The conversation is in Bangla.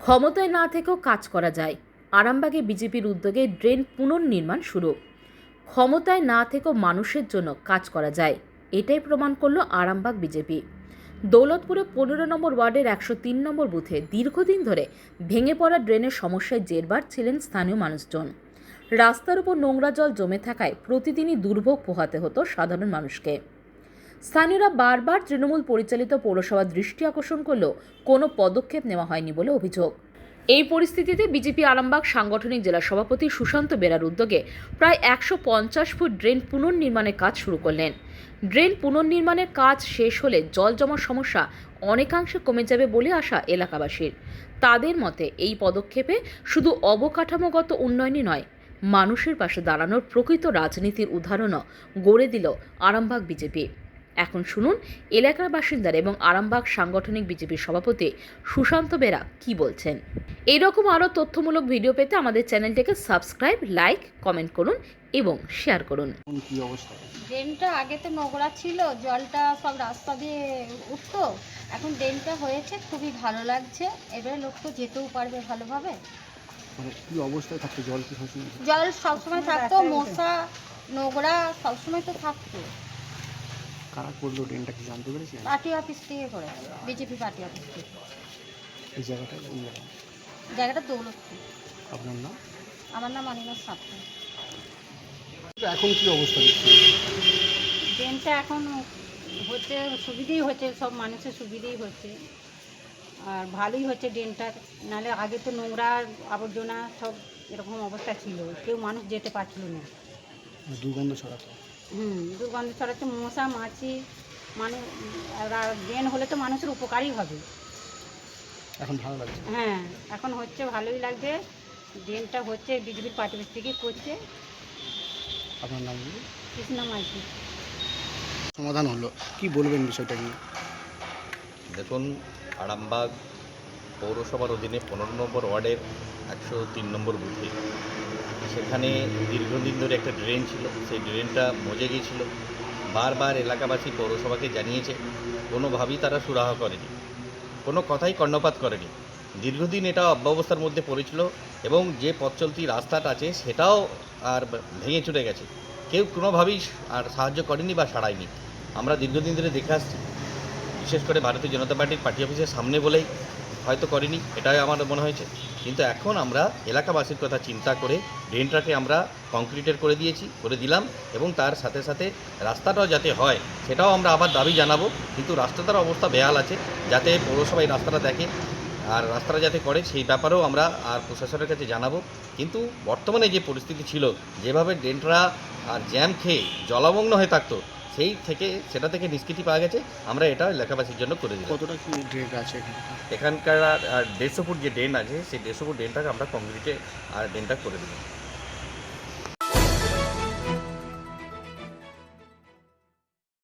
ক্ষমতায় না থেকেও কাজ করা যায়। আরামবাগে বিজেপির উদ্যোগে ড্রেন পুনর্নির্মাণ শুরু। ক্ষমতায় না থেকেও মানুষের জন্য কাজ করা যায়, এটাই প্রমাণ করল আরামবাগ বিজেপি। দৌলতপুরে পনেরো নম্বর ওয়ার্ডের একশো তিন নম্বর বুথে দীর্ঘদিন ধরে ভেঙে পড়া ড্রেনের সমস্যায় জেরবার ছিলেন স্থানীয় মানুষজন। রাস্তার উপর নোংরা জল জমে থাকায় প্রতিদিনই দুর্ভোগ পোহাতে হতো সাধারণ মানুষকে। স্থানীয়রা বারবার তৃণমূল পরিচালিত পৌরসভার দৃষ্টি আকর্ষণ করলেও কোনো পদক্ষেপ নেওয়া হয়নি বলে অভিযোগ। এই পরিস্থিতিতে বিজেপি আরামবাগ সাংগঠনিক জেলা সভাপতি সুশান্ত বেরার উদ্যোগে প্রায় একশো পঞ্চাশ ফুট ড্রেন পুনর্নির্মাণের কাজ শুরু করলেন। ড্রেন পুনর্নির্মাণের কাজ শেষ হলে জল জমার সমস্যা অনেকাংশে কমে যাবে বলে আশা এলাকাবাসীর। তাদের মতে এই পদক্ষেপে শুধু অবকাঠামোগত উন্নয়নই নয়, মানুষের পাশে দাঁড়ানোর প্রকৃত রাজনীতির উদাহরণও গড়ে দিল আরামবাগ বিজেপি। এখন শুনুন এলাকার বাসিন্দার এবং আরামবাগ সাংগঠনিক বিজেপির সভাপতি সুশান্ত বেরা কি বলছেন। এইরকম আরও তথ্যমূলক ভিডিও পেতে আমাদের চ্যানেলটিকে সাবস্ক্রাইব লাইক কমেন্ট করুন এবং শেয়ার করুন। এখন কি অবস্থা? ড্রেনটা আগে তো নোংরা ছিল জলটা সব রাস্তা দিয়ে উঠতো এখন ড্রেনটা হয়েছে খুবই ভালো লাগছে এবারে লোক তো যেতেও পারবে ভালোভাবে। মানে কি অবস্থায় থাকতো জল কি সবসময়? জল সবসময় থাকতো মশা নোংরা সবসময় তো থাকতো। কারা করল ড্রেনটা কি জানতে পেরেছেন? পার্টি অফিস থেকে করে বিজেপি পার্টি অফিস থেকে। এই জায়গাটায় এই জায়গায় জায়গাটা দৌলতপুর। আপনার নাম? আমার নাম অনিমা সাপ্তাহ এখন কি অবস্থা ট্রেনটা এখন হচ্ছে সুবিধেই হচ্ছে সব মানুষের সুবিধেই হচ্ছে। আর ভালোই হচ্ছে ড্রেনটা নাহলে আগে তো নোংরা আবর্জনা সব এরকম অবস্থা ছিল। কেউ মানুষ যেতে পারছিল না। দুর্গন্ধ ছড়াতো। হুম দুর্গন্ধ ছড়াচ্ছে মশা মাছি মানুষ ড্রেন হলে তো মানুষের উপকারই হবে। এখন ভালো লাগছে। হ্যাঁ এখন হচ্ছে ভালোই লাগছে। ড্রেনটা হচ্ছে বিজেপির পার্টি অফিস থেকে করছে। আপনার নাম কৃষ্ণা মাইতি। সমাধান হলো। কি বলবেন বিষয়টা নিয়ে? দেখুন আরামবাগ পৌরসভার অধীনে পনেরো নম্বর ওয়ার্ডের একশো তিন নম্বর বুথে সেখানে দীর্ঘদিন ধরে একটা ড্রেন ছিল। সেই ড্রেনটা মজে গিয়েছিল। বারবার এলাকাবাসী পৌরসভাকে জানিয়েছে, কোনোভাবেই তারা সুরাহা করেনি। কোনো কথাই কর্ণপাত করেনি। দীর্ঘদিন এটা অব্যবস্থার মধ্যে পড়েছিল এবং যে পথ চলতি রাস্তাটা আছে সেটাও আর ভেঙে চুরে গেছে। কেউ কোনোভাবেই আর সাহায্য করেনি বা সারায়নি আমরা দীর্ঘদিন ধরে দেখে আসছি। বিশেষ করে ভারতীয় জনতা পার্টির পার্টি অফিসের সামনে বলেই হয়তো করেনি, এটাই আমার মনে হয়েছে। কিন্তু এখন আমরা এলাকাবাসীর কথা চিন্তা করে ড্রেনটাকে আমরা কংক্রিটের করে দিয়েছি, করে দিলাম এবং তার সাথে সাথে রাস্তাটাও যাতে হয়, সেটাও আমরা আবার দাবি জানাব। কিন্তু রাস্তাটার অবস্থা বেহাল আছে, যাতে পৌরসভা এই রাস্তাটা দেখে আর রাস্তাটা যাতে করে, সেই ব্যাপারেও আমরা আর প্রশাসনের কাছে জানাব। কিন্তু বর্তমানে যে পরিস্থিতি ছিল, যেভাবে ড্রেনটা আর জ্যাম খেয়ে জলমগ্ন হয়ে থাকতো সেই থেকে সেটা থেকে নিষ্কৃতি পাওয়া গেছে। আমরা এটা এলাকাবাসীর জন্য করে দিই কতটা কি ড্রেন আছে এখানকার আর দেড়শো ফুট যে ড্রেন আছে সেই দেড়শো ফুট ড্রেনটাকে আমরা কংক্রিটে আর ড্রেনটা করে দিলাম।